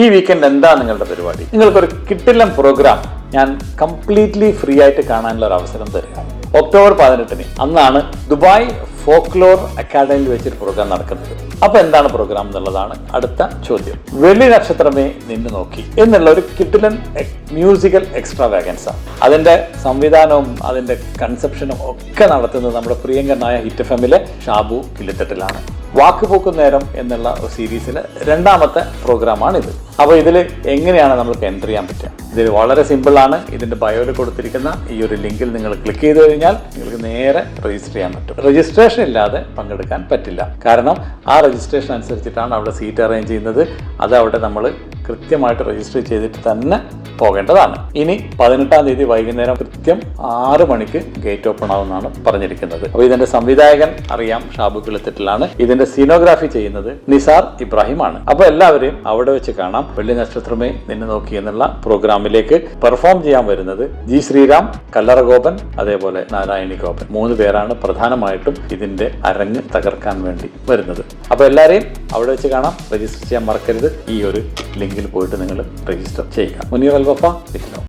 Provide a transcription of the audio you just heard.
ഈ വീക്കെൻഡ് എന്താ നിങ്ങളുടെ പരിപാടി? നിങ്ങൾക്കൊരു കിട്ടില്ല പ്രോഗ്രാം ഞാൻ കംപ്ലീറ്റ്ലി ഫ്രീ ആയിട്ട് കാണാനുള്ള ഒരു അവസരം തരികയാണ്. ഒക്ടോബർ പതിനെട്ടിന് അന്നാണ് ദുബായ് ഫോക്ലോർ അക്കാഡമിയിൽ വെച്ചൊരു പ്രോഗ്രാം നടക്കുന്നത്. അപ്പൊ എന്താണ് പ്രോഗ്രാം എന്നുള്ളതാണ് അടുത്ത ചോദ്യം. വെള്ളി നക്ഷത്രമേ നിന്നു നോക്കി എന്നുള്ള ഒരു കിട്ടിലൻ മ്യൂസിക്കൽ എക്സ്ട്രാ വാഗൻസ് അതിന്റെ സംവിധാനവും അതിന്റെ കൺസെപ്ഷനും ഒക്കെ നടത്തുന്നത് നമ്മുടെ പ്രിയങ്കരനായ ഹിറ്റ് എഫ് ഷാബു കിളിത്തട്ടിലാണ് വാക്കുപോക്കും നേരം എന്നുള്ള സീരീസിലെ രണ്ടാമത്തെ പ്രോഗ്രാമാണിത്. അപ്പോൾ ഇതിൽ എങ്ങനെയാണ് നമുക്ക് എന്റർ ചെയ്യാൻ പറ്റുക? ഇതിൽ വളരെ സിമ്പിളാണ് ഇതിന്റെ ബയോയിൽ കൊടുത്തിരിക്കുന്ന ഈ ഒരു ലിങ്കിൽ നിങ്ങൾ ക്ലിക്ക് ചെയ്ത് കഴിഞ്ഞാൽ നിങ്ങൾക്ക് നേരെ രജിസ്റ്റർ ചെയ്യാൻ പറ്റും. രജിസ്ട്രേഷൻ ഇല്ലാതെ പങ്കെടുക്കാൻ പറ്റില്ല. കാരണം ആ രജിസ്ട്രേഷൻ അനുസരിച്ചിട്ടാണ് അവിടെ സീറ്റ് അറേഞ്ച് ചെയ്യുന്നത്. അത് അവിടെ നമ്മൾ കൃത്യമായിട്ട് രജിസ്റ്റർ ചെയ്തിട്ട് തന്നെ പോകേണ്ടതാണ്. ഇനി പതിനെട്ടാം തീയതി വൈകുന്നേരം കൃത്യം ആറ് മണിക്ക് ഗേറ്റ് ഓപ്പൺ ആവുമെന്നാണ് പറഞ്ഞിരിക്കുന്നത്. അപ്പോൾ ഇതിന്റെ സംവിധായകൻ അറിയാം ഷാബു കിളത്തിട്ടിലാണ് ഇതിന്റെ സിനോഗ്രാഫി ചെയ്യുന്നത് നിസാർ ഇബ്രാഹിം ആണ് അപ്പോൾ എല്ലാവരെയും അവിടെ വെച്ച് കാണാം. വെള്ളി നക്ഷത്രമേ നിന്നെ നോക്കി എന്നുള്ള പ്രോഗ്രാമിലേക്ക് പെർഫോം ചെയ്യാൻ വരുന്നത് ജി ശ്രീറാം കല്ലറഗോപൻ അതേപോലെ നാരായണി ഗോപൻ. മൂന്ന് പേരാണ് പ്രധാനമായിട്ടും ഇതിന്റെ അരങ്ങ് തകർക്കാൻ വേണ്ടി വരുന്നത്. അപ്പോൾ എല്ലാവരെയും അവിടെ വെച്ച് കാണാം. രജിസ്റ്റർ ചെയ്യാൻ മറക്കരുത്. ഈ ഒരു ലിങ്കിൽ പോയിട്ട് നിങ്ങൾ രജിസ്റ്റർ ചെയ്യുക. Muneer with love.